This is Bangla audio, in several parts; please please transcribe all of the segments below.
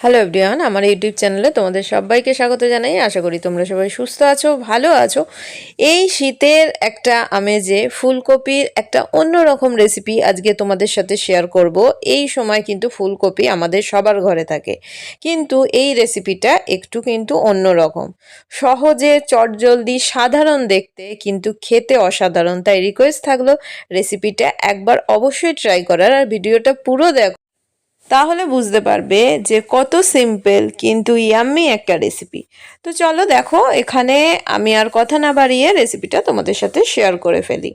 হ্যালো এভরিওয়ান আমার ইউটিউব চ্যানেলে তোমাদের সবাইকে স্বাগত জানাই। আশা করি তোমরা সবাই সুস্থ আছো, ভালো আছো। এই শীতের একটা আমেজে ফুলকপির একটা অন্যরকম রেসিপি আজকে তোমাদের সাথে শেয়ার করব। এই সময় কিন্তু ফুলকপি আমাদের সবার ঘরে থাকে। কিন্তু এই রেসিপিটা একটু কিন্তু অন্যরকম। সহজে চটজলদি সাধারণ দেখতে কিন্তু খেতে অসাধারণ। তাই রিকোয়েস্ট থাকল রেসিপিটা একবার অবশ্যই ট্রাই করার। আর ভিডিওটা পুরো দেখো। তাহলে বুঝতে পারবে যে কত সিম্পল কিন্তু ইয়াম্মি একটা রেসিপি তো চলো দেখো, এখানে আমি আর কথা না বাড়িয়ে রেসিপিটা তোমাদের সাথে শেয়ার করে ফেলি।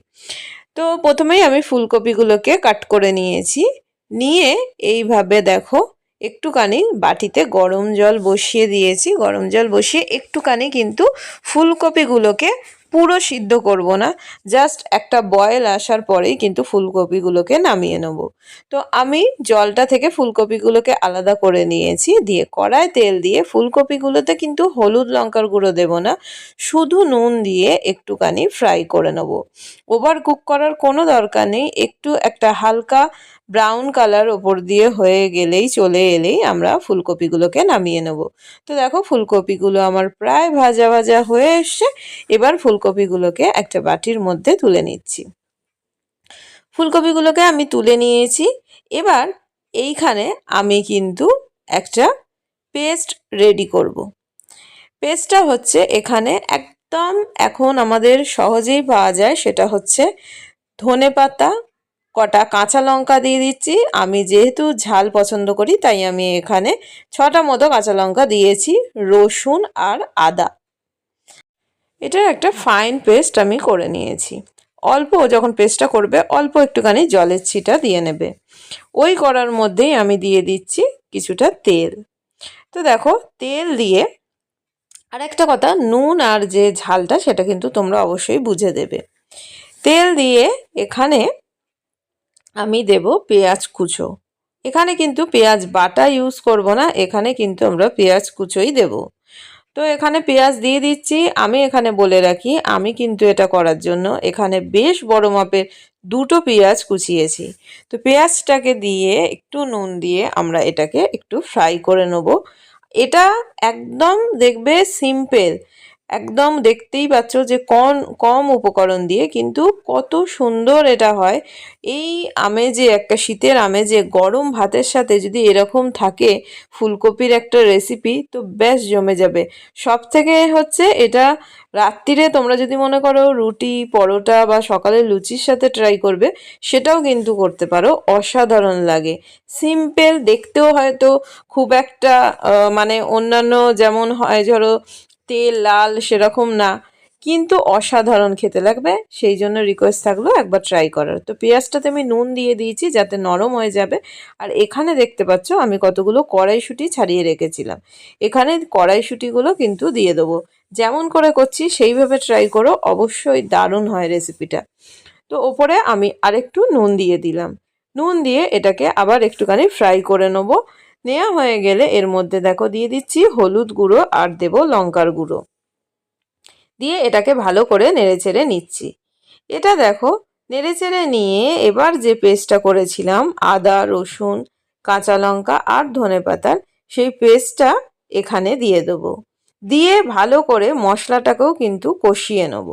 তো প্রথমেই আমি ফুলকপিগুলোকে কাট করে নিয়েছি। নিয়ে এইভাবে দেখো, একটুখানি বাটিতে গরম জল বসিয়ে দিয়েছি। গরম জল বসিয়ে একটুখানি কিন্তু ফুলকপিগুলোকে পুরো সিদ্ধ করব না জাস্ট একটা বয়েল আসার পরেই কিন্তু ফুলকপিগুলোকে নামিয়ে নেব। তো আমি জলটা থেকে ফুলকপিগুলোকে আলাদা করে নিয়েছি, দিয়ে কড়ায় তেল দিয়ে ফুলকপিগুলোতে কিন্তু হলুদ লঙ্কার গুঁড়ো দেব না, শুধু নুন দিয়ে একটুখানি ফ্রাই করে নেব। ওভার কুক করার কোনো দরকার নেই, একটু একটা হালকা ব্রাউন কালার ওপর দিয়ে হয়ে গেলেই চলে এলেই আমরা ফুলকপিগুলোকে নামিয়ে নেব। তো দেখো ফুলকপিগুলো আমার প্রায় ভাজা ভাজা হয়ে এসছে। এবার ফুলকপিগুলোকে একটা বাটির মধ্যে তুলে নিচ্ছি। ফুলকপিগুলোকে আমি তুলে নিয়েছি। এবার এইখানে আমি কিন্তু একটা পেস্ট রেডি করব। পেস্টটা হচ্ছে এখানে একদম এখন আমাদের সহজেই পাওয়া যায় সেটা হচ্ছে ধনে পাতা কটা কাঁচা লঙ্কা দিয়ে দিচ্ছি। আমি যেহেতু ঝাল পছন্দ করি, তাই আমি এখানে ছটা মতো কাঁচা লঙ্কা দিয়েছি, রসুন আর আদা। এটার একটা ফাইন পেস্ট আমি করে নিয়েছি। অল্প যখন পেস্টটা করবে, অল্প একটুখানি জলের ছিটা দিয়ে নেবে। ওই করার মধ্যেই আমি দিয়ে দিচ্ছি কিছুটা তেল। তো দেখো, তেল দিয়ে আর একটা কথা, নুন আর যে ঝালটা, সেটা কিন্তু তোমরা অবশ্যই বুঝে দেবে। তেল দিয়ে এখানে আমি দেব পেঁয়াজ কুচো। এখানে কিন্তু পেঁয়াজ বাটা ইউজ করব না, এখানে কিন্তু আমরা পেঁয়াজ কুচোই দেব। তো এখানে পেঁয়াজ দিয়ে দিচ্ছি, আমি এখানে বলে রাখি, আমি কিন্তু এটা করার জন্য এখানে বেশ বড় মাপের দুটো পেঁয়াজ কুচিয়েছি। তো পেঁয়াজটাকে দিয়ে একটু নুন দিয়ে আমরা এটাকে একটু ফ্রাই করে নেব। এটা একদম দেখবে সিম্পল একদম দেখতেই পাচ্ছ যে কম কম উপকরণ দিয়ে কিন্তু কত সুন্দর এটা হয়। এই আমেজে, একটা শীতের আমেজে, গরম ভাতের সাথে যদি এরকম থাকে ফুলকপির একটা রেসিপি তো বেশ জমে যাবে। সব থেকে হচ্ছে এটা রাত্রিরে তোমরা যদি মনে করো রুটি, পরোটা বা সকালে লুচির সাথে ট্রাই করবে, সেটাও কিন্তু করতে পারো। অসাধারণ লাগে। সিম্পল দেখতেও হয়তো খুব একটা মানে অন্যান্য যেমন হয়, ধরো তেল লাল সেরকম না। কিন্তু অসাধারণ খেতে লাগবে, সেই জন্য রিকোয়েস্ট থাকল একবার ট্রাই করার। তো পেঁয়াজটাতে আমি নুন দিয়ে দিয়েছি যাতে নরম হয়ে যাবে। আর এখানে দেখতে পাচ্ছ আমি কতগুলো কড়াইশুঁটি ছাড়িয়ে রেখেছিলাম। এখানে কড়াইশুঁটিগুলো কিন্তু দিয়ে দেবো। যেমন করে করছি সেইভাবে ট্রাই করো, অবশ্যই দারুণ হয় রেসিপিটা তো ওপরে আমি আরেকটু নুন দিয়ে দিলাম। নুন দিয়ে এটাকে আবার একটুখানি ফ্রাই করে নেব। নেওয়া হয়ে গেলে এর মধ্যে দেখো দিয়ে দিচ্ছি হলুদ গুঁড়ো আর দেব লঙ্কার গুঁড়ো। দিয়ে এটাকে ভালো করে নেড়েচেড়ে নিচ্ছি। এটা দেখো নেড়েচেড়ে নিয়ে এবার যে পেস্টটা করেছিলাম, আদা, রসুন, কাঁচা লঙ্কা আর ধনে পাতার সেই পেস্টটা এখানে দিয়ে দেবো। দিয়ে ভালো করে মশলাটাকেও কিন্তু কষিয়ে নেব।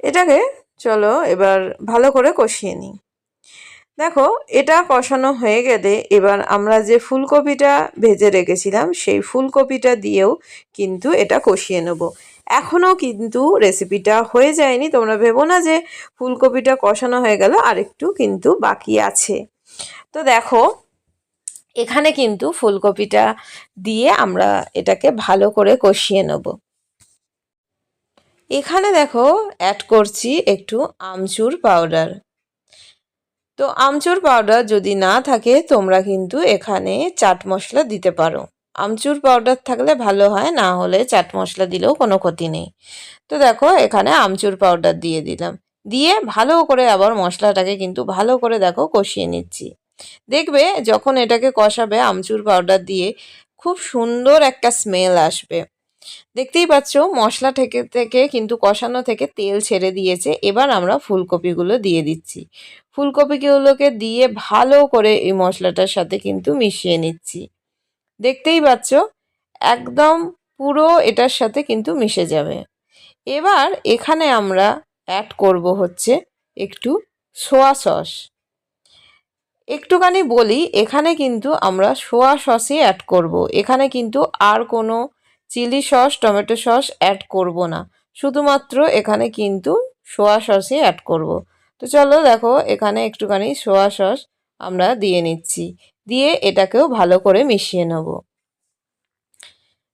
এটাকে চলো এবার ভালো করে কষিয়ে নিই। দেখো, এটা কষানো হয়ে গেলে এবার আমরা যে ফুলকপিটা ভেজে রেখেছিলাম, সেই ফুলকপিটা দিয়েও কিন্তু এটা কষিয়ে নেব। এখনও কিন্তু রেসিপিটা হয়ে যায়নি, তোমরা ভেবো না যে ফুলকপিটা কষানো হয়ে গেল, আরেকটু কিন্তু বাকি আছে। তো দেখো, এখানে কিন্তু ফুলকপিটা দিয়ে আমরা এটাকে ভালো করে কষিয়ে নেব। এখানে দেখো অ্যাড করছি একটু আমচুর পাউডার তো আমচুর পাউডার যদি না থাকে, তোমরা কিন্তু এখানে চাট মশলা দিতে পারো। আমচুর পাউডার থাকলে ভালো হয়, না হলে চাট মশলা দিলেও কোনো ক্ষতি নেই। তো দেখো, এখানে আমচুর পাউডার দিয়ে দিলাম। দিয়ে ভালো করে আবার মশলাটাকে কিন্তু ভালো করে দেখো কষিয়ে নিচ্ছি। দেখবে যখন এটাকে কষাবে, আমচুর পাউডার দিয়ে খুব সুন্দর একটা স্মেল আসবে। দেখতেই পাচ্ছ, মশলা থেকে থেকে কিন্তু কষানো থেকে তেল ছেড়ে দিয়েছে। এবার আমরা ফুলকপিগুলো দিয়ে দিচ্ছি। ফুলকপিগুলোকে দিয়ে ভালো করে এই মশলাটার সাথে কিন্তু মিশিয়ে নিচ্ছি। দেখতেই পাচ্ছ, একদম পুরো এটার সাথে কিন্তু মিশে যাবে। এবার এখানে আমরা অ্যাড করব হচ্ছে একটু সোয়া সস। একটুখানি বলি, এখানে কিন্তু আমরা সোয়া সসই অ্যাড করব। এখানে কিন্তু আর কোনো chilli sauce, tomato sauce add করব না। শুধুমাত্র এখানে কিন্তু সোয়া সসই অ্যাড করব। তো চলো দেখো, এখানে একটুখানি সোয়া সস আমরা দিয়ে নিচ্ছি। দিয়ে এটাকেও ভালো করে মিশিয়ে নেব।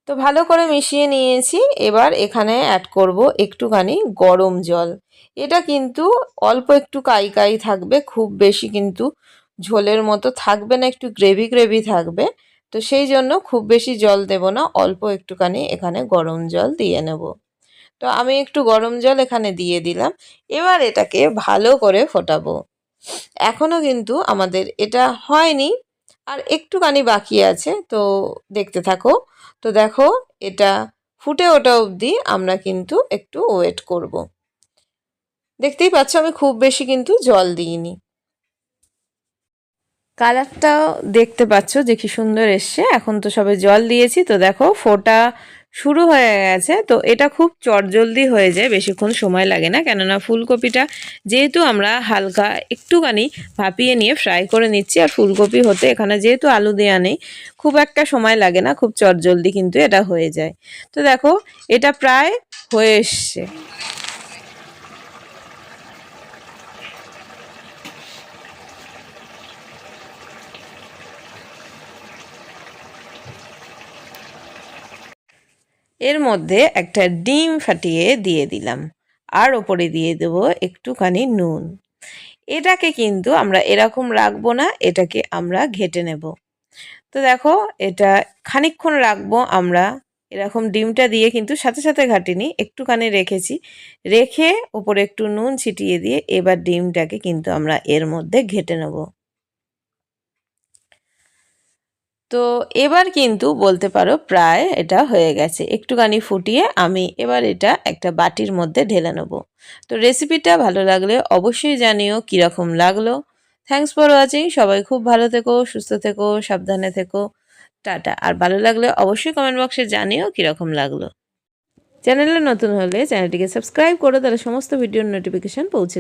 তো ভালো করে মিশিয়ে নিয়েছি। এবার এখানে অ্যাড করব একটুখানি গরম জল। এটা কিন্তু অল্প একটু কাই কাই থাকবে, খুব বেশি কিন্তু ঝোলের মতো থাকবে না, একটু গ্রেভি গ্রেভি থাকবে। তো সেই জন্য খুব বেশি জল দেব না, অল্প একটুখানি এখানে গরম জল দিয়ে নেব। তো আমি একটু গরম জল এখানে দিয়ে দিলাম, এবার এটাকে ভালো করে ফোটাবো। এখনও কিন্তু আমাদের এটা হয়নি, আর একটুখানি বাকি আছে, তো দেখতে থাকো। তো দেখো, এটা ফুটে ওঠা অবধি আমরা কিন্তু একটু ওয়েট করব। দেখতেই পাচ্ছ, আমি খুব বেশি কিন্তু জল দিইনি। কালারটাও দেখতে পাচ্ছ যে কি সুন্দর এসছে। এখন তো সবে জল দিয়েছি, তো দেখো ফোটা শুরু হয়ে গেছে। তো এটা খুব চটজলদি হয়ে যায়, বেশিক্ষণ সময় লাগে না। কেননা ফুলকপিটা যেহেতু আমরা হালকা একটুখানি ভাপিয়ে নিয়ে ফ্রাই করে নিচ্ছি, আর ফুলকপি হতে এখানে যেহেতু আলু দেওয়া নেই, খুব একটা সময় লাগে না, খুব চটজলদি কিন্তু এটা হয়ে যায়। তো দেখো, এটা প্রায় হয়ে এসছে। এর মধ্যে একটা ডিম ফাটিয়ে দিয়ে দিলাম। আর ওপরে দিয়ে দেব একটুখানি নুন। এটাকে কিন্তু আমরা এরকম রাখব না, এটাকে আমরা ঘেটে নেব। তো দেখো, এটা খানিক্ষণ রাখব আমরা। এরকম ডিমটা দিয়ে কিন্তু সাথে সাথে ঘাটিনি, একটুখানি রেখেছি। রেখে ওপরে একটু নুন ছিটিয়ে দিয়ে এবার ডিমটাকে কিন্তু আমরা এর মধ্যে ঘেটে নেব। তো এবার কিন্তু বলতে পারো প্রায় এটা হয়ে গেছে। একটুখানি ফুটিয়ে আমি এবার এটা একটা বাটির মধ্যে ঢেলে নেব। তো রেসিপিটা ভালো লাগলে অবশ্যই জানিও কীরকম লাগল। থ্যাংকস ফর ওয়াচিং সবাই খুব ভালো থেকো, সুস্থ থেকো, সাবধানে থেকো। টাটা। আর ভালো লাগলে অবশ্যই কমেন্ট বক্সে জানিও কীরকম লাগল। চ্যানেলে নতুন হলে চ্যানেলটিকে সাবস্ক্রাইব করো, তাহলে সমস্ত ভিডিওর নোটিফিকেশান পৌঁছে